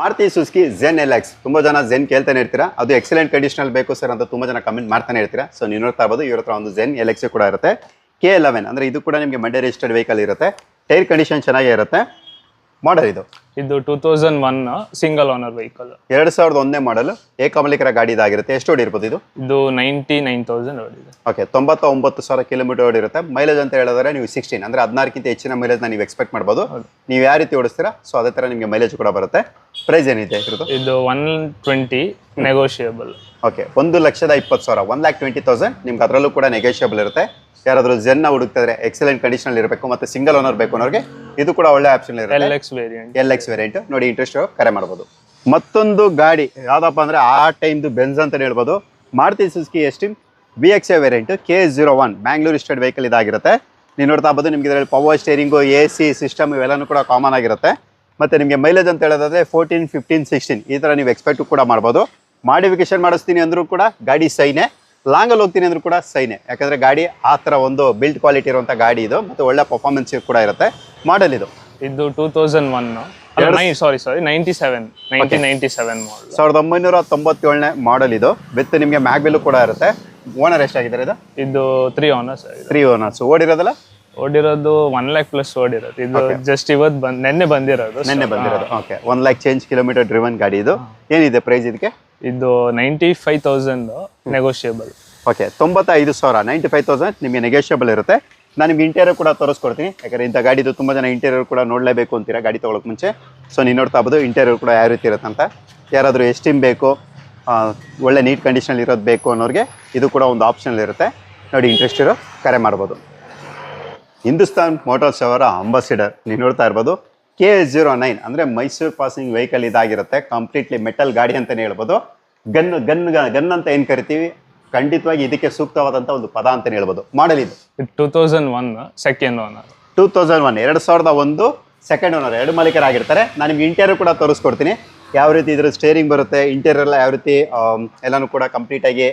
Maruti Suzuki Zen L X ತುಂಬ ಜನ Zen ಕೇಳ್ತಾನೆ ಇರ್ತೀರಾ? ಅದು ಎಕ್ಸಲೆಂಟ್ ಕಂಡೀಷನಲ್ ಬೇಕು ಸರ್ ಅಂತ ತುಂಬ ಜನ ಕಮೆಂಟ್ ಮಾಡ್ತಾನೆ ಇರ್ತೀರಾ? ಸೊ ನೀವು ನೋಡ್ತಾ ಇರ್ಬೋದು ಇವ್ರ ಹತ್ರ ಒಂದು ಝೆನ್ ಎಲ್ ಎಕ್ಸ್ ಕೂಡ ಇರುತ್ತೆ. ಕೆ ಎಲೆವೆನ್ ಅಂದರೆ ಇದು ಕೂಡ ನಿಮಗೆ ಮಂಡೇ ರಿಜಿಸ್ಟರ್ಡ್ ವೆಹಿಕಲ್ ಇರುತ್ತೆ. ಟೈರ್ ಕಂಡೀಷನ್ ಚೆನ್ನಾಗೇ ಇರುತ್ತೆ. ಮಾಡಲ್ ಇದು. ಇದು two thousand one single owner vehicle ಎರಡು ಸಾವಿರದ ಒಂದನೇ ಮಾಡಲ್ ಏಕಮಲಿಕರ ಗಾಡಿ ಇದಾಗಿರುತ್ತೆ. ಎಷ್ಟು ಹೊಡಿರ್ಬೋದು ಇದು? ಇದು ನೈಂಟಿ ನೈನ್ ತೌಸಂಡ್ ಓಡಿದೆ ಓಕೆ ತೊಂಬತ್ತ ಒಂಬತ್ತು ಸಾವಿರ ಕಿಲೋಮೀಟರ್ ಓಡಿರುತ್ತೆ ಮೈಲೇಜ್ ಅಂತ ಹೇಳಿದ್ರೆ ನೀವು ಸಿಕ್ಸ್ಟೀನ್ ಅಂದರೆ ಹದಿನಾರಕ್ಕಿಂತ ಹೆಚ್ಚಿನ ಮೈಲೇಜ್ನ ನೀವು ಎಕ್ಸ್ಪೆಕ್ಟ್ ಮಾಡ್ಬೋದು. ನೀವು ಯಾವ ರೀತಿ ಓಡಿಸ್ತೀರಾ? ಸೊ ಅದೇ ಥರ ನಿಮಗೆ ಮೈಲೇಜ್ ಕೂಡ ಬರುತ್ತೆ. ಪ್ರೈಸ್ ಏನಿದೆ ಇದ್ರದ್ದು? ಇದು ಒನ್ ಟ್ವೆಂಟಿ ನೆಗೋಷಿಯೇಬಲ್ ಓಕೆ ಒಂದು ಲಕ್ಷದ ಇಪ್ಪತ್ತು ಸಾವಿರ ಒನ್ ಲ್ಯಾಕ್ ಟ್ವೆಂಟಿ ತೌಸಂಡ್ ನಿಮ್ಗೆ ಅದರಲ್ಲೂ ಕೂಡ ನೆಗೋಷಿಯಬಲ್ ಇರುತ್ತೆ. ಯಾರಾದರೂ ಜೆನ್ನ ಹುಡುಕ್ತಿದ್ರೆ ಎಕ್ಸಲೆಂಟ್ ಕಂಡೀಷನಲ್ಲಿ ಇರಬೇಕು ಮತ್ತು ಸಿಂಗಲ್ ಓನರ್ ಬೇಕು ಅನ್ನೋರಿಗೆ ಇದು ಕೂಡ ಒಳ್ಳೆ ಆಪ್ಷನ್ ಇರುತ್ತೆ. L X variant L X variant ನೋಡಿ ಇಂಟ್ರೆಸ್ಟ್ ಕರೆ ಮಾಡ್ಬೋದು. ಮತ್ತೊಂದು ಗಾಡಿ ಯಾವ್ದಪ್ಪ ಅಂದರೆ ಆ ಟೈಮ್ದು ಬೆನ್ಸ್ ಅಂತಲೇ ಹೇಳ್ಬೋದು. Maruti Suzuki Esteem B X A variant K zero one Bangalore state vehicle ಇದಾಗಿರುತ್ತೆ. ನೀವು ನೋಡ್ತಾ ಇರ್ಬೋದು ನಿಮ್ಗೆ ಇದರಲ್ಲಿ power steering A C system ಇವೆಲ್ಲನೂ ಕೂಡ ಕಾಮನ್ ಆಗಿರುತ್ತೆ. ಮತ್ತು ನಿಮಗೆ ಮೈಲೇಜ್ ಅಂತ ಹೇಳೋದಾದ್ರೆ ಫೋರ್ಟೀನ್ ಫಿಫ್ಟೀನ್ ಸಿಕ್ಸ್ಟೀನ್ ಈ ಥರ ನೀವು ಎಕ್ಸ್ಪೆಕ್ಟು ಕೂಡ ಮಾಡ್ಬೋದು. ಮಾಡಿಫಿಕೇಶನ್ ಮಾಡಿಸ್ತೀನಿ ಅಂದರೂ ಕೂಡ ಗಾಡಿ ಸೈನೆ. ಲಾಂಗಲ್ಲಿ ಹೋಗ್ತೀನಿ ಅಂದರೂ ಕೂಡ ಸೈನೆ. ಯಾಕಂದರೆ ಗಾಡಿ ಆ ಥರ ಒಂದು ಬಿಲ್ಡ್ ಕ್ವಾಲಿಟಿ ಇರುವಂಥ ಗಾಡಿ ಇದು ಮತ್ತು ಒಳ್ಳೆ ಪರ್ಫಾರ್ಮೆನ್ಸ್ ಕೂಡ ಇರುತ್ತೆ. ಮಾಡಲ್ ಇದು. ಇದು two thousand one sorry sorry ninety seven nineteen ninety seven model ಸಾವಿರದ ಒಂಬೈನೂರ ತೊಂಬತ್ತೇಳನೇ ಮಾಡಲ್ ಇದು. ವಿತ್ ನಿಮಗೆ ಮ್ಯಾಗ್ಬಿಲ್ ಕೂಡ ಇರುತ್ತೆ. ಓನರ್ ಎಷ್ಟಾಗಿದ್ದಾರೆ ಇದು? ಇದು ತ್ರೀ ಓನರ್ಸ್ ತ್ರೀ ಓನರ್ಸ್ ಓಡಿರೋದಲ್ಲ? ಓಡಿರೋದು ಒನ್ ಲ್ಯಾಕ್ ಪ್ಲಸ್ ಓಡಿರೋದು. ಇದು ಜಸ್ಟ್ ಇವತ್ತು ಬಂದ್ ನೆನ್ನೆ ಬಂದಿರೋದು ನಿನ್ನೆ ಬಂದಿರೋದು. Okay one lakh change kilometre driven ಗಾಡಿ ಇದು. ಏನಿದೆ ಪ್ರೈಸ್ ಇದಕ್ಕೆ? ಇದು ninety five thousand negotiable okay ತೊಂಬತ್ತೈದು ಸಾವಿರ. ನೈಂಟಿ ಫೈವ್ ತೌಸಂಡ್ ನಿಮಗೆ ನೆಗೋಷಿಯಬಲ್ ಇರುತ್ತೆ. ನಾನು ನಿಮ್ಗೆ ಇಂಟೀರಿಯರ್ ಕೂಡ ತೋರಿಸ್ಕೊಡ್ತೀನಿ. ಯಾಕಂದ್ರೆ ಇಂಥ ಗಾಡಿದು ತುಂಬ ಜನ ಇಂಟೀರಿಯರ್ ಕೂಡ ನೋಡಲೇಬೇಕು ಅಂತೀರಾ ಗಾಡಿ ತೊಗೊಳಕ್ಕೆ ಮುಂಚೆ. ಸೊ ನೀವು ನೋಡ್ತಾ ಬೋದು ಇಂಟೀರಿಯರ್ ಕೂಡ ಯಾವ ರೀತಿ ಇರುತ್ತೆ ಅಂತ ಯಾರಾದರೂ ಎಸ್ಟಿಮ್ ಬೇಕು ಒಳ್ಳೆ ನೀಟ್ ಕಂಡೀಷನಲ್ಲಿ ಇರೋದು ಬೇಕು ಅನ್ನೋರಿಗೆ ಇದು ಕೂಡ ಒಂದು ಆಪ್ಷನ್ ಇರುತ್ತೆ. ನೋಡಿ ಇಂಟ್ರೆಸ್ಟ್ ಇರೋ ಕರೆ ಮಾಡ್ಬೋದು. ಹಿಂದೂಸ್ತಾನ್ ಮೋಟಾರ್ಸ್ ಅವರ ಅಂಬಾಸಿಡರ್. ನೀವು ನೋಡ್ತಾ ಇರ್ಬೋದು. ಕೆ ಜೀರೋ ನೈನ್ ಅಂದರೆ ಮೈಸೂರು ಪಾಸಿಂಗ್ ವೆಹಿಕಲ್ ಇದಾಗಿರುತ್ತೆ. ಕಂಪ್ಲೀಟ್ಲಿ ಮೆಟಲ್ ಗಾಡಿ ಅಂತಲೇ ಹೇಳ್ಬೋದು. ಗನ್ ಗನ್ ಗನ್ ಅಂತ ಏನು ಕರಿತೀವಿ? ಖಂಡಿತವಾಗಿ ಇದಕ್ಕೆ ಸೂಕ್ತವಾದಂಥ ಒಂದು ಪದ ಅಂತಲೇ ಹೇಳ್ಬೋದು. ಮಾಡಲ್ ಇದು. Two thousand one second owner two thousand one ಎರಡು ಸಾವಿರದ ಒಂದು ಸೆಕೆಂಡ್ ಓನರ್ ಎರಡು ಮಾಲೀಕರಾಗಿರ್ತಾರೆ. ನಾನು ನಿಮ್ಗೆ ಇಂಟೀರಿಯರ್ ಕೂಡ ತೋರಿಸ್ಕೊಡ್ತೀನಿ. ಯಾವ ರೀತಿ ಇದ್ರ ಸ್ಟೇರಿಂಗ್ ಬರುತ್ತೆ ಇಂಟೀರಿಯರ್ ಎಲ್ಲ ಯಾವ ರೀತಿ ಎಲ್ಲನೂ ಕೂಡ ಕಂಪ್ಲೀಟಾಗಿ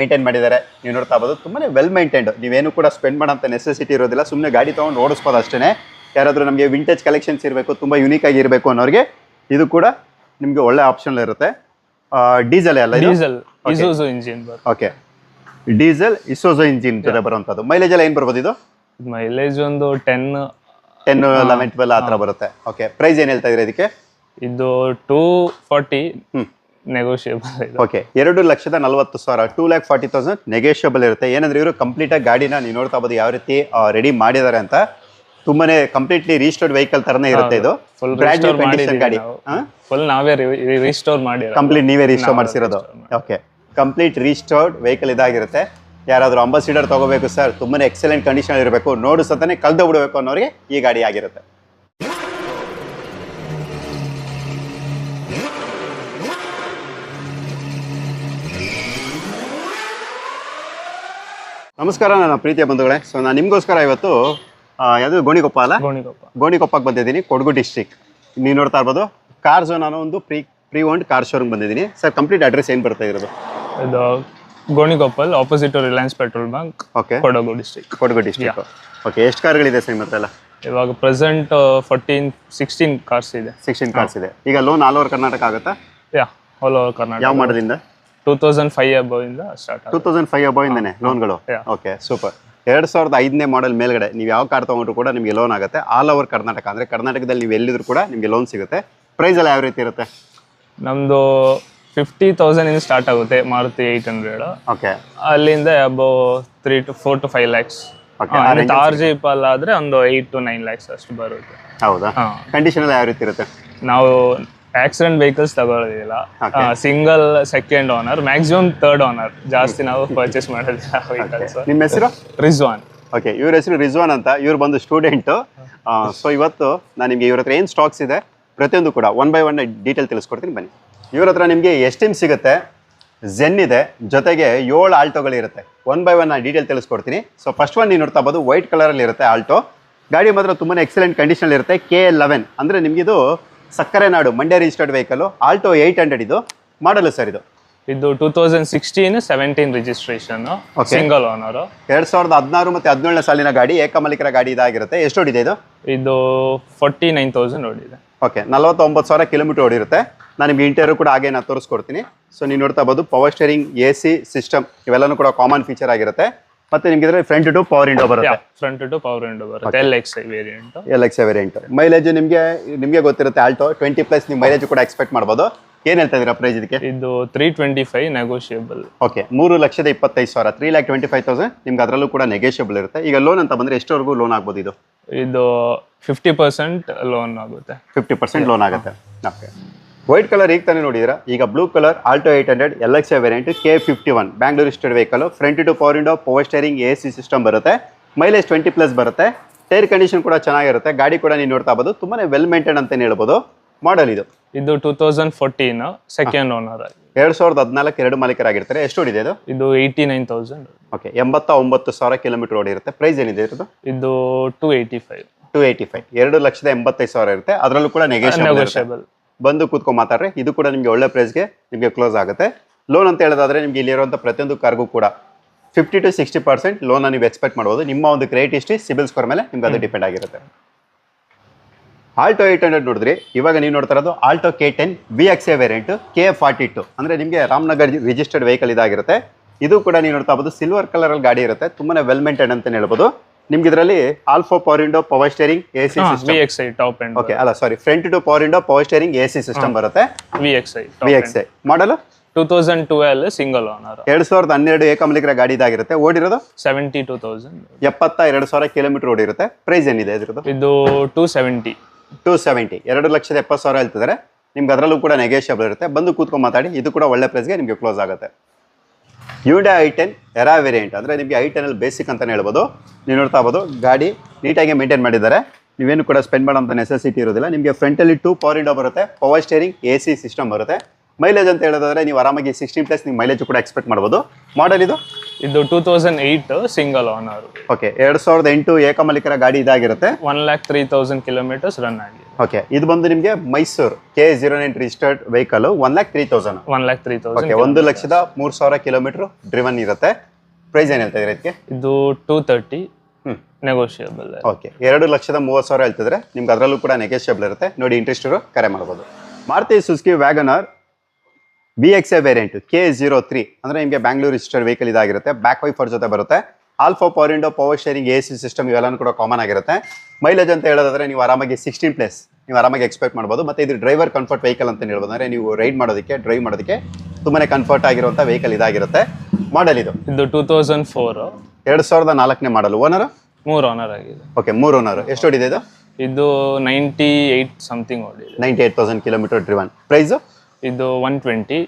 ಮೇಂಟೈನ್ ಮಾಡಿದ್ದಾರೆ. ನೀವು ನೋಡ್ತಾ ಬೋದು ತುಂಬಾ ವೆಲ್ ಮೇಂಟೈನ್ಡ್ ನೀವೇನು ಕೂಡ ಸ್ಪೆಂಡ್ ಮಾಡೋಂಥ ನೆಸೆಸಿಟಿ ಇರೋದಿಲ್ಲ ಸುಮ್ಮನೆ ಗಾಡಿ ತೊಗೊಂಡು ಓಡಿಸ್ಬೋದು ಅಷ್ಟೇ ಯಾರಾದರೂ ನಮಗೆ ವಿಂಟೇಜ್ ಕಲೆಕ್ಷನ್ಸ್ ಇರಬೇಕು ತುಂಬ ಯುನೀಕ್ ಆಗಿ ಇರಬೇಕು ಅನ್ನೋರಿಗೆ ಇದು ಕೂಡ ನಿಮಗೆ ಒಳ್ಳೆ ಆಪ್ಷನ್ ಇರುತ್ತೆ. ಡೀಸೆಲ್ ಅಲ್ಲ ಡೀಸೆಲ್ ಇಸೋಸೋ ಇಂಜಿನ್ ಬರ್ ಓಕೆ ಡೀಸೆಲ್ ಇಸೋಸೋ ಇಂಜಿನ್ ಜೊತೆ ಬರುವಂಥದ್ದು. ಮೈಲೇಜ್ ಎಲ್ಲ ಏನು ಬರ್ಬೋದು ಇದು? ಮೈಲೇಜ್ ಒಂದು ಟೆನ್ ಟೆನ್ ಲೆವೆನ್ ಟ್ವೆಲ್ ಆ ಥರ ಬರುತ್ತೆ. ಓಕೆ ಪ್ರೈಸ್ ಏನು ಹೇಳ್ತಾ ಇದ್ರೆ ಇದಕ್ಕೆ? ಇದು ಟೂ ಫಾರ್ಟಿ. ನೆಗೋಷಿಯಬಲ್ ಓಕೆ ಎರಡು ಲಕ್ಷದ ನಲವತ್ತು ಸಾವಿರ two lakh forty thousand negotiable ಇರುತ್ತೆ. ಏನಂದ್ರೆ ಇವರು ಕಂಪ್ಲೀಟ್ ಆಗಿ ಗಾಡಿನ ನೀವು ನೋಡ್ತಾ ಬೋದು ಯಾವ ರೀತಿ ರೆಡಿ ಮಾಡಿದ್ದಾರೆ ಅಂತ. ತುಂಬಾನೇ ಕಂಪ್ಲೀಟ್ಲಿ ರೀಸ್ಟೋರ್ಡ್ ವೆಹಿಕಲ್ ತರನೇ ಇರುತ್ತೆ ಇದು. ಫುಲ್ ಬ್ರ್ಯಾಂಡ್ ನ್ಯೂ ಕಂಡೀಷನ್ ಗಾಡಿ. ಫುಲ್ ನಾವೇ ರೀಸ್ಟೋರ್ ಮಾಡಿ ಕಂಪ್ಲೀಟ್ ನೀವೇ ರೀಸ್ಟೋರ್ ಮಾಡಿಸಿರೋದು. ಓಕೆ ಕಂಪ್ಲೀಟ್ ರೀಸ್ಟೋರ್ಡ್ ವೆಹಿಕಲ್ ಇದಾಗಿರುತ್ತೆ. ಯಾರಾದರೂ ಅಂಬಾಸಿಡರ್ ತಗೋಬೇಕು ಸರ್ ತುಂಬಾನೇ ಎಕ್ಸಲೆಂಟ್ ಕಂಡೀಷನ್ ಇರಬೇಕು. ನೋಡು ಸತನೇ ಕಳೆದು ಬಿಡಬೇಕು ಅನ್ನೋರಿಗೆ ಈ ಗಾಡಿ ಆಗಿರುತ್ತೆ. ನಮಸ್ಕಾರ ನನ್ನ ಪ್ರೀತಿಯ ಬಂಧುಗಳೇ. ಸೊ ನಾನು ನಿಮಗೋಸ್ಕರ ಇವತ್ತು ಯಾವುದು ಗೋಣಿಕೊಪ್ಪ ಅಲ್ಲ? ಗೋಣಿಕೊಪ್ಪ. ಗೋಣಿಕೊಪ್ಪಕ್ಕೆ ಬಂದಿದ್ದೀನಿ ಕೊಡಗು ಡಿಸ್ಟ್ರಿಕ್ಟ್ ನೀವು ನೋಡ್ತಾ ಇರ್ಬೋದು ಕಾರ್ ಝೋನ್ ಅನ್ನೋ ಒಂದು pre pre owned car showroom ಬಂದಿದ್ದೀನಿ. ಸರ್ ಕಂಪ್ಲೀಟ್ ಅಡ್ರೆಸ್ ಏನು ಬರ್ತಾ ಇರೋದು? ಇದು Gonikoppal opposite Reliance petrol bunk okay Kodagu district Kodagu district okay ಎಷ್ಟು ಕಾರ್ಗಳಿದೆ ಸರ್ ನಿಮ್ಮ ಹತ್ರ ಎಲ್ಲ? ಇವಾಗ ಪ್ರೆಸೆಂಟ್ ಫೋರ್ಟೀನ್ ಸಿಕ್ಸ್ಟೀನ್ ಕಾರ್ಸ್ ಇದೆ. ಸಿಕ್ಸ್ಟೀನ್ ಕಾರ್ಸ್ ಇದೆ. ಈಗ ಲೋನ್ ಆಲ್ ಓವರ್ ಕರ್ನಾಟಕ ಆಗುತ್ತಾ? ಯಾ ಆಲ್ ಓವರ್ ಕರ್ನಾಟಕ ಯಾವ ಮಾಡದಿಂದ ಟೂ ತೌಸಂಡ್ ಫೈವ್ ಅಬವ್ ಇಂದ start two thousand five above ಇಂದನೇ ಲೋನ್ಗಳು ಓಕೆ ಸೂಪರ್ ಎರಡು ಸಾವಿರದ ಐದನೇ ಮಾಡೆಲ್ ಮೇಲ್ಗಡೆ ನೀವು ಯಾವ ಕಾರ್ ತೊಗೊಂಡ್ರು ಕೂಡ ನಿಮಗೆ ಲೋನ್ ಆಗುತ್ತೆ. ಆಲ್ ಓವರ್ ಕರ್ನಾಟಕ ಅಂದರೆ ಕರ್ನಾಟಕದಲ್ಲಿ ನೀವು ಎಲ್ಲಿದ್ರು ಕೂಡ ನಿಮಗೆ ಲೋನ್ ಸಿಗುತ್ತೆ. ಪ್ರೈಸ್ ಎಲ್ಲ ಯಾವ ರೀತಿ ಇರುತ್ತೆ? ನಮ್ದು ಫಿಫ್ಟಿ ತೌಸಂಡ್ ಇಂದ ಸ್ಟಾರ್ಟ್ ಆಗುತ್ತೆ ಮಾರುತಿ ಏಯ್ಟ್ ಹಂಡ್ರೆಡ್ ಓಕೆ ಅಲ್ಲಿಂದ above three to four to five lakhs R ಜಿ ಪಲ್ ಆದ್ರೆ ಒಂದು ಏಯ್ಟ್ ಟು ನೈನ್ ಲ್ಯಾಕ್ಸ್ ಅಷ್ಟು ಬರುತ್ತೆ. ಹೌದಾ? ಕಂಡೀಷನ್ ಎಲ್ಲ ಯಾವ ರೀತಿ ಇರುತ್ತೆ? ನಾವು ಆಕ್ಸಿಡೆಂಟ್ ವೆಹಿಕಲ್ಸ್ ತಗೊಳ್ಳೋದಿಲ್ಲ single second owner maximum third owner ಜಾಸ್ತಿ ನಾವು ಪರ್ಚೇಸ್ ಮಾಡೋದಿಲ್ಲ ವೆಹಿಕಲ್ಸ್ ನಿಮ್ಮ ಹೆಸರು? ರಿಜ್ವಾನ್ ಓಕೆ ಇವ್ರ ಹೆಸರು ರಿಜ್ವಾನ್ ಅಂತ. ಇವ್ರು ಬಂದು ಸ್ಟೂಡೆಂಟು ಸೊ ಇವತ್ತು ನಾನು ನಿಮಗೆ ಇವ್ರ ಹತ್ರ ಏನು ಸ್ಟಾಕ್ಸ್ ಇದೆ ಪ್ರತಿಯೊಂದು ಕೂಡ ಒನ್ ಬೈ ಒನ್ ಡೀಟೇಲ್ ತಿಳಿಸ್ಕೊಡ್ತೀನಿ ಬನ್ನಿ. ಇವ್ರ ಹತ್ರ ನಿಮಗೆ ಎಸ್ಟಿಮ್ ಸಿಗುತ್ತೆ ಝೆನ್ ಇದೆ ಜೊತೆಗೆ ಏಳು ಆಲ್ಟೋಗಳಿರುತ್ತೆ ಒನ್ ಬೈ ಒನ್ ಡೀಟೇಲ್ ತಿಳಿಸ್ಕೊಡ್ತೀನಿ. ಸೊ ಫಸ್ಟ್ ಒನ್ ನೀವು ನೋಡ್ತಾ ಬೋದು ವೈಟ್ ಕಲರಲ್ಲಿ ಇರುತ್ತೆ ಆಲ್ಟೋ. ಗಾಡಿ ಮಾತ್ರ ತುಂಬಾ ಎಕ್ಸಲೆಂಟ್ ಕಂಡೀಷನಲ್ಲಿ ಇರುತ್ತೆ ಕೆ ಲೆವೆನ್ ಅಂದರೆ ನಿಮಗಿದು ಸಕ್ಕರೆ ನಾಡು Mandya registered vehicle Alto eight hundred ಇದು ಮಾಡಲು ಸರ್ ಇದು. ಇದು two thousand sixteen seventeen registration single owner ಎರಡ್ ಸಾವಿರದ ಹದಿನಾರು ಮತ್ತೆ ಹದಿನೇಳನೇ ಸಾಲಿನ ಗಾಡಿ ಏಕಮಾಲಿಕರ ಗಾಡಿ ಇದಾಗಿರುತ್ತೆ. ಎಷ್ಟು ಓಡಿದೆ ಇದು? ಇದು ಫೋರ್ಟಿ ನೈನ್ ತೌಸಂಡ್ ಓಡಿದೆ. ಓಕೆ ನಲವತ್ತೊಂಬತ್ತು ಸಾವಿರ ಕಿಲೋಮೀಟರ್ ಓಡಿರುತ್ತೆ. ನಾನು ನಿಮ್ಗೆ ಇಂಟೀರಿಯರ್ ಕೂಡ ಹಾಗೆ ನಾನು ತೋರಿಸ್ಕೊಡ್ತೀನಿ. ಸೊ ನೀವು ನೋಡ್ತಾ ಬೋದು power steering A C system ಇವೆಲ್ಲನೂ ಕೂಡ ಕಾಮನ್ ಫೀಚರ್ ಆಗಿರುತ್ತೆ. ಮತ್ತೆ ನಿಮ್ಗೆ ಇದ್ರೆ ಫ್ರಂಟ್ ಟು ಪವರ್ ಇಂಡೋ ಬರುತ್ತೆ. ಫ್ರಂಟ್ ಟು ಪವರ್ ವಿಂಡೋ ಬರುತ್ತೆ. L X I variant L X variant mileage ನಿಮಗೆ ನಿಮಗೆ ಗೊತ್ತಿರುತ್ತೆ ಆಲ್ಟೋ ಟ್ವೆಂಟಿ ಪ್ಲಸ್ ನೀವು ಮೈಲೇಜ್ ಕೂಡ ಎಕ್ಸ್ಪೆಕ್ಟ್ ಮಾಡ್ಬೋದು. ಏನ್ ಹೇಳ್ತಾ ಇದೀರಾ ಪ್ರೈಸ್ ಇದಕ್ಕೆ? ಇದು three twenty five negotiable okay ಮೂರು ಲಕ್ಷದ ಇಪ್ಪತ್ತೈದು ಸಾವಿರ three lakh twenty five thousand ನಿಮ್ಗೆ ಅದರಲ್ಲೂ ಕೂಡ ನೆಗೋಷಿಯಬಲ್ ಇರುತ್ತೆ. ಈಗ ಲೋನ್ ಅಂತ ಬಂದ್ರೆ ಎಷ್ಟವರೆಗೂ ಲೋನ್ ಆಗ್ಬೋದು ಇದು? ಇದು ಫಿಫ್ಟಿ ಪರ್ಸೆಂಟ್ ಲೋನ್ ಆಗುತ್ತೆ. ಫಿಫ್ಟಿ ಪರ್ಸೆಂಟ್ ಲೋನ್ ಆಗುತ್ತೆ. ಓಕೆ ವೈಟ್ ಕಲರ್ ಈಗ ತಾನೇ ನೋಡಿದಿರಾ ಈಗ blue colour Alto eight hundred L X variant K fifty one. Bangalore state vehicle front two power window power steering A C system ಬರುತ್ತೆ. Mileage twenty plus ಬರುತ್ತೆ. Tyre condition ಕೂಡ ಚೆನ್ನಾಗಿರುತ್ತೆ. ಗಾಡಿ ಕೂಡ ನೀವು ನೋಡ್ತಾ ಬೋದು ತುಂಬಾ ವೆಲ್ ಮೇಂಟೈನ್ ಅಂತ ಹೇಳ್ಬೋದು. ಮಾಡಲ್ ಇದು. ಇದು two thousand fourteen second owner ಎರಡ್ ಎರಡು ಸಾವಿರದ ಹದಿನಾಲ್ಕು ಎರಡು ಮಾಲೀಕರಾಗಿರ್ತಾರೆ. ಎಷ್ಟು ಓಡಿದೆ ಇದು? ಇದು ಏಯ್ಟಿ ನೈನ್ ತೌಸಂಡ್ ಓಕೆ ಎಂಬತ್ತ ಒಂಬತ್ತು ಸಾವಿರ ಕಿಲೋಮೀಟರ್ ಓಡಿರುತ್ತೆ. ಪ್ರೈಸ್ ಏನಿದೆ ಇರೋದು? ಇದು two eighty five two eighty five ಎರಡು ಲಕ್ಷದ ಎಂಬತ್ತೈದು ಸಾವಿರ ಇರುತ್ತೆ. ಅದರಲ್ಲೂ ಕೂಡ ನೆಗೆಷನ್ ನೆಗೋಷಿಯಬಲ್ ಬಂದು ಕೂತ್ಕೊಂಡು ಮಾತಾಡ್ರಿ. ಇದು ಕೂಡ ನಿಮಗೆ ಒಳ್ಳೆ ಪ್ರೈಸ್ಗೆ ನಿಮಗೆ ಕ್ಲೋಸ್ ಆಗುತ್ತೆ. ಲೋನ್ ಅಂತ ಹೇಳೋದಾದ್ರೆ ನಿಮಗೆ ಇಲ್ಲಿರುವಂಥ ಪ್ರತಿಯೊಂದು ಕಾರ್ಗೂ ಕೂಡ fifty to sixty percent loan ನೀವು ಎಕ್ಸ್ಪೆಕ್ಟ್ ಮಾಡ್ಬೋದು. ನಿಮ್ಮ ಒಂದು ಕ್ರೆಡಿಟ್ ಹಿಸ್ಟ್ರಿ ಸಿಬಿಲ್ ಸ್ಕೋರ್ ಮೇಲೆ ನಿಮ್ಗೆ ಅದು ಡಿಪೆಂಡ್ ಆಗಿರುತ್ತೆ. ಆಲ್ಟೋ ಏಟ್ ಹಂಡ್ರೆಡ್ ನೋಡಿದ್ರಿ. ಇವಾಗ ನೀವು ನೋಡ್ತಾ ಇರೋದು Alto K ten V X A variant K forty two ಅಂದರೆ ನಿಮಗೆ ರಾಮನಗರ್ ರಿಜಿಸ್ಟರ್ಡ್ ವೆಹಿಕಲ್ ಇದಾಗಿರುತ್ತೆ. ಇದು ಕೂಡ ನೀವು ನೋಡ್ತಾ ಇರ್ಬೋದು ಸಿಲ್ವರ್ ಕಲರಲ್ಲಿ ಗಾಡಿ ಇರುತ್ತೆ. ತುಂಬಾ ವೆಲ್ ಮೇಂಟೈನ್ ಅಂತ ಹೇಳ್ಬೋದು. ನಿಮ್ಗೆ ಇದರಲ್ಲಿ all four power window power steering A C top end okay ಅಲ್ಲ sorry front two power window power steering A C system ಬರುತ್ತೆ. V X I V X I model two thousand twelve single owner ಎರಡ್ ಸಾವಿರದ ಹನ್ನೆರಡು ಏಕಮಲಿಕರ ಗಾಡಿ ಇದಾಗಿರುತ್ತೆ. ಓಡಿರೋದು? Seventy two thousand ಎಪ್ಪತ್ತ ಎರಡು ಸಾವಿರ ಕಿಲೋಮೀಟರ್ ಓಡಿರುತ್ತೆ. ಪ್ರೈಸ್ ಏನಿದೆ ಇದ್ರದ್ದು? ಇದು ಟೂ ಸೆವೆಂಟಿ ಟೂ ಸೆವೆಂಟಿ ಎರಡು ಲಕ್ಷದ ಎಪ್ಪತ್ತು ಸಾವಿರ ಹೇಳ್ತಿದ್ದಾರೆ. ನಿಮ್ಗೆ ಅದರಲ್ಲೂ ಕೂಡ ನೆಗೆಷಿಯಬಲ್ ಇರುತ್ತೆ. ಬಂದು ಕೂತ್ಕೊಂಡು ಮಾತಾಡಿ. ಇದು ಕೂಡ ಒಳ್ಳೆ ಪ್ರೈಸ್ಗೆ ನಿಮಗೆ ಕ್ಲೋಸ್ ಆಗುತ್ತೆ. Hyundai i ten Era variant ಅಂದರೆ ನಿಮಗೆ ಐ ಟೆನಲ್ಲಿ ಬೇಸಿಕ್ ಅಂತಲೇ ಹೇಳ್ಬೋದು. ನೀವು ನೋಡ್ತಾ ಇರ್ಬೋದು ಗಾಡಿ ನೀಟಾಗಿ ಮೇಂಟೈನ್ ಮಾಡಿದ್ದಾರೆ. ನೀವೇನು ಕೂಡ ಸ್ಪೆಂಡ್ ಮಾಡೋಂಥ ನೆಸೆಸಿಟಿ ಇರೋದಿಲ್ಲ. ನಿಮಗೆ ಫ್ರಂಟಲ್ಲಿ ಟೂ ಪವರ್ ಇಂಡೋ ಬರುತ್ತೆ power steering A C system ಬರುತ್ತೆ. ಮೈಲೇಜ್ ಅಂತ ಹೇಳೋದಾದ್ರೆ ನೀವು ಆರಾಮಾಗಿ ಸಿಕ್ಸ್ಟೀನ್ ಪ್ಲಸ್ ನಿಮ್ಮ ಮೈಲೇಜ್ ಕೂಡ ಎಕ್ಸ್ಪೆಕ್ಟ್ ಮಾಡ್ಬೋದು. ಮಾಡಲ್ ಇದು? ಇದು two thousand eight single owner okay ಎರಡು ಸಾವಿರದ ಎಂಟು ಏಕಮಲಿಕರ ಗಾಡಿ ಇದಾಗಿರುತ್ತೆ. One lakh three thousand kilometres run ಆಗಿದೆ. ಓಕೆ ಇದು ಬಂದು ನಿಮಗೆ Mysuru K zero nine registered vehicle one lakh three thousand one lakh three okay thousand ಒಂದು ಲಕ್ಷದ ಮೂರು ಸಾವಿರ ಕಿಲೋಮೀಟರ್ ಡ್ರಿವನ್ ಇರುತ್ತೆ. ಪ್ರೈಸ್ ಏನು ಹೇಳ್ತಾ ಇದ್ರೆ ಇದಕ್ಕೆ? ಇದು ಟೂ ತರ್ಟಿ ನೆಗೋಷಿಯಬಲ್ ಓಕೆ ಎರಡು ಲಕ್ಷದ ಮೂವತ್ತು ಸಾವಿರ ಹೇಳ್ತಿದ್ರೆ ನಿಮ್ಗೆ ಅದರಲ್ಲೂ ಕೂಡ ನೆಗೋಷಿಯಬಲ್ ಇರುತ್ತೆ. ನೋಡಿ ಇಂಟ್ರೆಸ್ಟ್ ಇರೋ ಕರೆ ಮಾಡ್ಬೋದು. Maruti Suzuki wagon R B X A variant K zero three ಅಂದರೆ ನಿಮಗೆ ಬ್ಯಾಂಗ್ಳೂರು ರಿಜಿಸ್ಟರ್ಡ್ ವೆಹಿಕಲ್ ಇದಾಗಿರುತ್ತೆ. ಬ್ಯಾಕ್ ವೈಫರ್ ಜೊತೆ ಬರುತ್ತೆ. All four power window power steering A C system ಇವೆಲ್ಲನೂ ಕೂಡ ಕಾಮನ್ ಆಗಿರುತ್ತೆ. ಮೈಲೇಜ್ ಅಂತ ಹೇಳೋದಾದ್ರೆ ನೀವು ಆರಾಮಾಗಿ ಸಿಕ್ಸ್ಟೀನ್ ಪ್ಲಸ್ ನೀವು ಆರಾಮಾಗಿ ಎಕ್ಸ್ಪೆಕ್ಟ್ ಮಾಡ್ಬೋದು. ಮತ್ತು ಇದು ಡ್ರೈವರ್ ಕಂಫರ್ಟ್ ವೆಹಿಕಲ್ ಅಂತ ಹೇಳ್ಬೋದು. ಅಂದರೆ ನೀವು ರೈಡ್ ಮಾಡೋದಕ್ಕೆ ಡ್ರೈವ್ ಮಾಡೋದಕ್ಕೆ ತುಂಬಾ ಕಂಫರ್ಟ್ ಆಗಿರುವಂಥ ವೆಹಿಕಲ್ ಇದಾಗಿರುತ್ತೆ. ಮಾಡಲ್ ಇದು. ಇದು ಟೂ ತೌಸಂಡ್ ಫೋರ್ ಎರಡು ಸಾವಿರದ ನಾಲ್ಕನೇ ಮಾಡಲ್ ಓನರ್ ಮೂರು ಓನರ್ ಆಗಿದೆ. ಓಕೆ ಮೂರು ಓನರ್ ಎಷ್ಟು ಹೊಡಿದೆ ಇದು? ಇದು ನೈಂಟಿ ಏಯ್ಟ್ ಸಮಥಿಂಗ್ ಓಡಿದೆ. Ninety eight thousand kilometre driven price ಇದು one twenty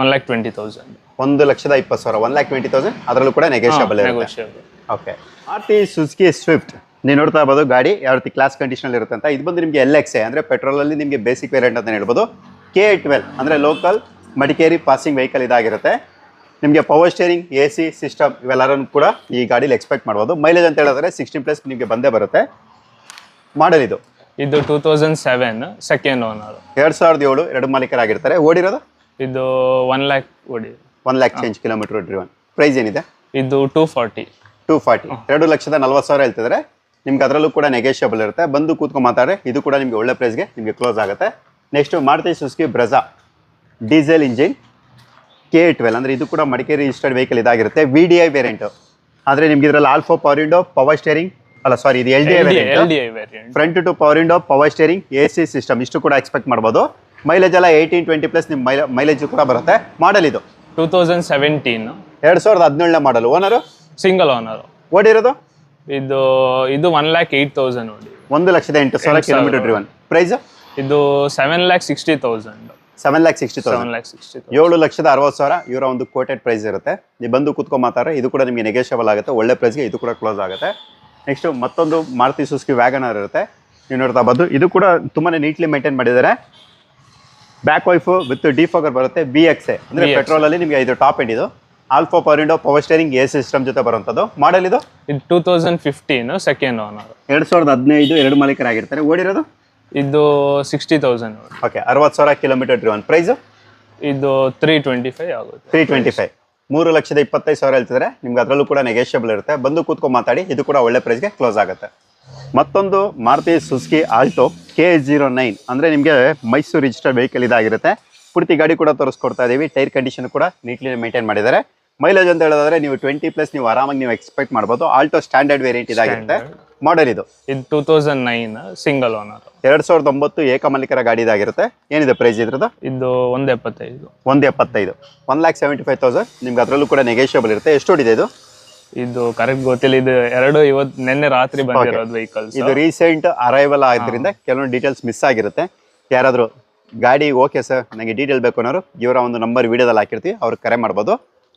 one lakh twenty thousand ಒಂದು ಲಕ್ಷದ ಇಪ್ಪತ್ತು ಸಾವಿರ ಒನ್ ಲ್ಯಾಕ್ ಟ್ವೆಂಟಿ ತೌಸಂಡ್ ಅದರಲ್ಲೂ ಕೂಡ negotiable okay okay Maruti Suzuki Swift ನೀವು ನೋಡ್ತಾ ಇರ್ಬೋದು ಗಾಡಿ ಯಾವ ರೀತಿ ಕ್ಲಾಸ್ ಕಂಡೀಷನಲ್ಲಿ ಇರುತ್ತೆ ಅಂತ. ಇದು ಬಂದು ನಿಮಗೆ ಎಲ್ ಎಕ್ಸ್ ಎ ಅಂದರೆ ಪೆಟ್ರೋಲಲ್ಲಿ ನಿಮಗೆ ಬೇಸಿಕ್ ವೇರಿಯಂಟ್ ಅಂತ ಹೇಳ್ಬೋದು. ಕೆ ಟ್ವೆಲ್ ಅಂದರೆ ಲೋಕಲ್ ಮಡಿಕೇರಿ ಪಾಸಿಂಗ್ ವೆಹಿಕಲ್ ಇದಾಗಿರುತ್ತೆ. ನಿಮಗೆ power steering A C system ಇವೆಲ್ಲರನ್ನು ಕೂಡ ಈ ಗಾಡೀಲಿ ಎಕ್ಸ್ಪೆಕ್ಟ್ ಮಾಡ್ಬೋದು. ಮೈಲೇಜ್ ಅಂತ ಹೇಳಿದ್ರೆ ಸಿಕ್ಸ್ಟೀನ್ ಪ್ಲಸ್ ನಿಮಗೆ ಬಂದೇ ಬರುತ್ತೆ. ಮಾಡಲ್ ಇದು. ಇದು two thousand seven second owner ಎರಡು ಸಾವಿರದ ಏಳು ಎರಡು ಮಾಲೀಕರಾಗಿರ್ತಾರೆ. ಓಡಿರೋದು? ಇದು ಒನ್ ಲ್ಯಾಕ್ ಓಡಿ one lakh change kilometre driven price ಏನಿದೆ? ಇದು ಟೂ ಫಾರ್ಟಿ ಟೂ ಫಾರ್ಟಿ ಎರಡು ಲಕ್ಷದ ನಲ್ವತ್ತು ಸಾವಿರ ಹೇಳ್ತಿದ್ರೆ. ನಿಮ್ಗೆ ಅದರಲ್ಲೂ ಕೂಡ ನೆಗೋಷಿಯಬಲ್ ಇರುತ್ತೆ. ಬಂದು ಕೂತ್ಕೊಂಡು ಮಾತಾಡ್ರೆ. ಇದು ಕೂಡ ನಿಮಗೆ ಒಳ್ಳೆ ಪ್ರೈಸ್ಗೆ ನಿಮಗೆ ಕ್ಲೋಸ್ ಆಗುತ್ತೆ. Next Maruti Suzuki Brezza diesel engine K twelve ಅಂದರೆ ಇದು ಕೂಡ ಮಡಿಕೇರಿ ರಿಜಿಸ್ಟರ್ಡ್ ವೆಹಿಕಲ್ ಇದಾಗಿರುತ್ತೆ. ವಿ ಡಿ ಐ ವೇರಿಯಂಟು ಆದರೆ ನಿಮ್ಗೆ ಇದರಲ್ಲಿ all four power window power steering ಅಲ್ಲ ಸಾರಿ ಇದು L D I front two power window power steering A C system ಇಷ್ಟು ಕೂಡ ಎಕ್ಸ್ಪೆಕ್ಟ್ ಮಾಡ್ಬೋದು. ಮೈಲೇಜ್ ಎಲ್ಲ ಏಯ್ಟೀನ್ ಟ್ವೆಂಟಿ ಪ್ಲಸ್ ನಿಮ್ಮ ಮೈಲ ಮೈಲೇಜ್ ಕೂಡ ಬರುತ್ತೆ. ಮಾಡಲ್ ಇದು. ಟೂ ತೌಸಂಡ್ ಸೆವೆಂಟೀನ್ ಎರಡು ಸಾವಿರದ ಹದಿನೇಳನೇ ಮಾಡಲ್ ಓನರು ಸಿಂಗಲ್ ಓನರ್ ಓಡಿರೋದು ಇದು ಇದು ಒನ್ ಲ್ಯಾಕ್ ಏಯ್ಟ್ ತೌಸಂಡ್ ಓಡಿ ಒಂದು ಲಕ್ಷದ ಎಂಟು ಸಾವಿರ. ಕಿಲೋಮೀಟರ್ ಡ್ರಿವನ್ ಪ್ರೈಸ್ ಇದು seven lakh sixty thousand seven lakh sixty thousand seven lakh sixty ಏಳು ಲಕ್ಷದ ಅರವತ್ತು ಸಾವಿರ ಇವರ ಒಂದು ಕೋಟೆಡ್ ಪ್ರೈಸ್ ಇರುತ್ತೆ. ನೀವು ಬಂದು ಕೂತ್ಕೊಂಡು ಮಾತಾಡ್ರೆ ಇದು ಕೂಡ ನಿಮಗೆ ನೆಗೆಷಬಲ್ ಆಗುತ್ತೆ ಒಳ್ಳೆ ಪ್ರೈಸ್ಗೆ ಇದು ಕೂಡ ಕ್ಲೋಸ್ ಆಗುತ್ತೆ. ನೆಕ್ಸ್ಟ್ ಮತ್ತೊಂದು ಮಾರುತಿ ಸುಸ್ಕಿ ವ್ಯಾಗನರ್ ಇರುತ್ತೆ. ನೀವು ನೋಡ್ತಾ ಬಂದು ಇದು ಕೂಡ ತುಂಬಾ ನೀಟ್ಲಿ ಮೇಂಟೈನ್ ಮಾಡಿದ್ದಾರೆ. ಬ್ಯಾಕ್ ವೈಫು ವಿತ್ ಡಿಫೋಗರ್ ಬರುತ್ತೆ ಬಿ ಎಕ್ಸ್ ಎ ಅಂದರೆ ಪೆಟ್ರೋಲ್ ಅಲ್ಲಿ ನಿಮಗೆ ಇದು ಟಾಪ್ ಎಂಡ್ ಇದು. All four power window power steering A system ಜೊತೆ ಬರುವಂಥದ್ದು. ಮಾಡಲ್ ಇದು? ಇದು two thousand fifteen second owner ಎರಡು ಸಾವಿರದ ಹದಿನೈದು ಎರಡು ಮಾಲೀಕರಾಗಿರ್ತಾರೆ. ಓಡಿರೋದು? ಇದು ಸಿಕ್ಸ್ಟಿ ತೌಸಂಡ್ ಓಕೆ ಅರವತ್ತು ಸಾವಿರ ಕಿಲೋಮೀಟರ್ ಡ್ರಿವನ್ ಪ್ರೈಸ್ ಇದು ತ್ರೀ ಟ್ವೆಂಟಿ ಫೈವ್ ಆಗುತ್ತೆ. ತ್ರೀ ಟ್ವೆಂಟಿ ಫೈವ್ ಮೂರು ಲಕ್ಷದ ಇಪ್ಪತ್ತೈದು ಸಾವಿರ ಹೇಳ್ತಿದ್ರೆ ನಿಮ್ಗೆ ಅದರಲ್ಲೂ ಕೂಡ ನೆಗೆಷಿಯಬಲ್ ಇರುತ್ತೆ. ಬಂದು ಕೂತ್ಕೊಂಡು ಮಾತಾಡಿ ಇದು ಕೂಡ ಒಳ್ಳೆ ಪ್ರೈಸ್ಗೆ ಕ್ಲೋಸ್ ಆಗುತ್ತೆ. ಮತ್ತೊಂದು Maruti Suzuki Alto K zero nine ಅಂದರೆ ನಿಮಗೆ ಮೈಸೂರು ರಿಜಿಸ್ಟರ್ಡ್ ವೆಹಿಕಲ್ ಇದಾಗಿರುತ್ತೆ. ಪೂರ್ತಿ ಗಾಡಿ ಕೂಡ ತೋರಿಸ್ಕೊಡ್ತಾ ಇದ್ದೀವಿ ಟೈರ್ ಕಂಡೀಷನ್ ಕೂಡ ನೀಟ್ಲಿ ಮೇಂಟೈನ್ ಮಾಡಿದ್ದಾರೆ. ಮೈಲೇಜ್ ಅಂತ ಹೇಳೋದಾದ್ರೆ ನೀವು ಟ್ವೆಂಟಿ ಪ್ಲಸ್ ನೀವು ಆರಾಮಾಗಿ ನೀವು ಎಕ್ಸ್ಪೆಕ್ಟ್ ಮಾಡ್ಬೋದು. ಆಲ್ಟೋ ಸ್ಟ್ಯಾಂಡರ್ಡ್ ವೇರಿಯಂಟ್ ಇದಾಗಿರುತ್ತೆ. ಮಾಡೆಲ್ ಇದು. ಇದು two thousand nine single owner ಎರಡ್ ಸಾವಿರದ ಒಂಬತ್ತು ಏಕಮಲ್ಲಿಕರ ಗಾಡಿ ಇದಾಗಿರುತ್ತೆ. ಏನಿದೆ ಪ್ರೈಸ್ ಇದ್ರದ್ದು? ಇದು ಒಂದು ಎಪ್ಪತ್ತೈದು. ಒಂದು ಎಪ್ಪತ್ತೈದು. One lakh seventy five thousand ನಿಮ್ಗೆ ಅದರಲ್ಲೂ ಕೂಡ ನೆಗೆಷಿಯಬಲ್ ಇರುತ್ತೆ. ಎಷ್ಟು ಹೊಡಿದೆ ಇದು? ಇದು ಕರೆಕ್ಟ್ ಗೊತ್ತಿಲ್ಲ. ಇದು ಎರಡು ಇವತ್ ನಿನ್ನೆ ರಾತ್ರಿ ಬಂದಿರೋದು ವೆಹಿಕಲ್ಸ್ ಇದು ರೀಸೆಂಟ್ ಅರೈವಲ್ ಆಗಿದ್ರಿಂದ ಕೆಲವೊಂದು ಡೀಟೇಲ್ಸ್ ಮಿಸ್ ಆಗಿರುತ್ತೆ. ಯಾರಾದರೂ ಗಾಡಿ ಓಕೆ ಸರ್ ನನಗೆ ಡೀಟೇಲ್ ಬೇಕು ಅನ್ನೋರು ಇವರ ಒಂದು ನಂಬರ್ ವಿಡಿಯೋದಲ್ಲಿ ಹಾಕಿರ್ತೀವಿ ಅವ್ರಿಗೆ ಕರೆ ಮಾಡ್ಬೋದು.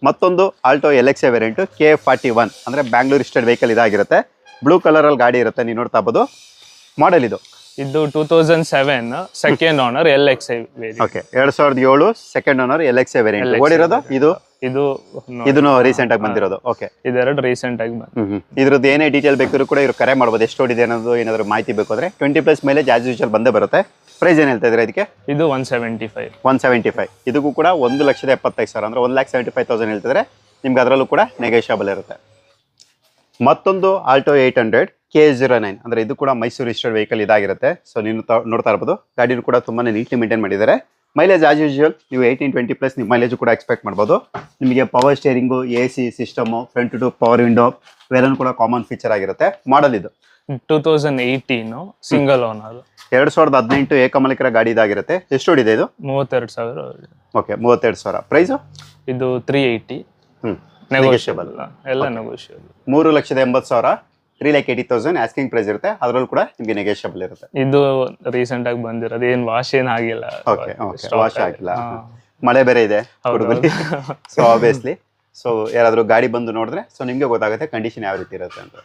ಮತ್ತೊಂದು Alto L X A variant K forty one ಅಂದರೆ ಬ್ಯಾಂಗ್ಳೂರ್ ಇಸ್ಟೆಡ್ ವೆಹಿಕಲ್ ಇದಾಗಿರುತ್ತೆ. ಬ್ಲೂ ಕಲರಲ್ಲಿ ಗಾಡಿ ಇರುತ್ತೆ ನೀವು ನೋಡ್ತಾ ಇರ್ಬೋದು. ಮಾಡೆಲ್ ಇದು. ಇದು two thousand seven second owner L X I okay ಎರಡು ಸಾವಿರದ ಏಳು second owner L X variant ಓಡಿರೋದು? ಇದು? ಇದು ಇದನ್ನು ರೀಸೆಂಟ್ ಆಗಿ ಬಂದಿರೋದು. ಓಕೆ ಇದೆರಡು ರೀಸೆಂಟ್ ಆಗಿ. ಇದ್ರದ್ದು ಏನೇ ಡೀಟೇಲ್ ಬೇಕಾದ್ರೂ ಕೂಡ ಇವ್ರು ಕರೆ ಮಾಡ್ಬೋದು. ಎಷ್ಟು ಓಡಿದೆ ಅನ್ನೋದು ಏನಾದ್ರು ಮಾಹಿತಿ ಬೇಕು ಅಂದ್ರೆ ಟ್ವೆಂಟಿ ಪ್ಲಸ್ ಮೇಲೆ ಆಸ್ ಯೂಶಲ್ ಬಂದೇ ಬರುತ್ತೆ. ಪ್ರೈಸ್ ಏನು ಹೇಳ್ತಾ ಇದ್ರೆ ಇದಕ್ಕೆ? ಇದು one seventy five one seventy five ಇದಕ್ಕೂ ಕೂಡ ಒಂದು ಲಕ್ಷದ ಎಪ್ಪತ್ತೈದು ಸಾವಿರ ಅಂದ್ರೆ ಒಂದು ಲ್ಯಾಕ್ ಸೆವೆಂಟಿ ಫೈವ್ ತೌಸಂಡ್ ಹೇಳ್ತಿದ್ರೆ ನಿಮ್ಗೆ ಅದರಲ್ಲೂ ಕೂಡ ನೆಗೆಷಬಲ್ ಇರುತ್ತೆ. ಮತ್ತೊಂದು Alto eight hundred K zero nine ಅಂದರೆ ಇದು ಕೂಡ ಮೈಸೂರು ರಿಜಿಸ್ಟರ್ಡ್ ವೆಹಿಕಲ್ ಇದಾಗಿರುತ್ತೆ. ಸೊ ನೀವು ನೋಡ್ತಾ ಇರ್ಬೋದು. ಗಾಡಿನೂ ಕೂಡ ತುಂಬಾ ನೀಟ್ಲಿ ಮೇಂಟೈನ್ ಮಾಡಿದ್ದಾರೆ. ಮೈಲೇಜ್ ಆಸ್ ಯೂಶುವಲ್ ನೀವು ಏಯ್ಟೀನ್ ಟ್ವೆಂಟಿ ಪ್ಲಸ್ ನಿಮ್ಮ ಮೈಲೇಜ್ ಕೂಡ ಎಕ್ಸ್ಪೆಕ್ಟ್ ಮಾಡ್ಬೋದು. ನಿಮಗೆ power steering A C system front two power window ಇವೆಲ್ಲನೂ ಕೂಡ ಕಾಮನ್ ಫೀಚರ್ ಆಗಿರುತ್ತೆ. ಮಾಡಲ್ ಇದು. Two thousand eighteen single owner ಎರಡು ಸಾವಿರದ ಹದಿನೆಂಟು ಏಕಮಲಿಕರ ಗಾಡಿ ಇದಾಗಿರುತ್ತೆ. ಎಷ್ಟು ಹೊಡಿದೆ ಇದು? ಮೂವತ್ತೆರಡು ಸಾವಿರ ಓಕೆ ಮೂವತ್ತೆರಡು ಸಾವಿರ. ಪ್ರೈಸು ಇದು ತ್ರೀ ಏಯ್ಟಿ ಹ್ಞೂ ನೆಗೋಷಿಯಬಲ್ ಎಲ್ಲ ನೆಗೋಷಿಯಬಲ್ ಮೂರು ಲಕ್ಷದ ಎಂಬತ್ತು ಸಾವಿರ. Three lakh eighty thousand asking price ಇರುತ್ತೆ. ಅದರಲ್ಲೂ ಕೂಡ ನಿಮಗೆ ನೆಗೋಷಿಯಬಲ್ ಇರುತ್ತೆ. ಇದು ರೀಸೆಂಟ್ ಆಗಿ ಬಂದಿರೋದು. ಏನು ವಾಶ್ ಏನು ಆಗಿಲ್ಲ. ಓಕೆ ಓಕೆ ವಾಶ್ ಆಗಿಲ್ಲ. ಮಳೆ ಬೇರೆ ಇದೆ ಹುಡುಗರಲ್ಲಿ ಸೊ ಆಬ್ವಿಯಸ್ಲಿ ಸೊ ಯಾರಾದರೂ ಗಾಡಿ ಬಂದು ನೋಡಿದ್ರೆ ಸೊ ನಿಮಗೆ ಗೊತ್ತಾಗುತ್ತೆ ಕಂಡೀಷನ್ ಯಾವ ರೀತಿ ಇರುತ್ತೆ ಅಂತ.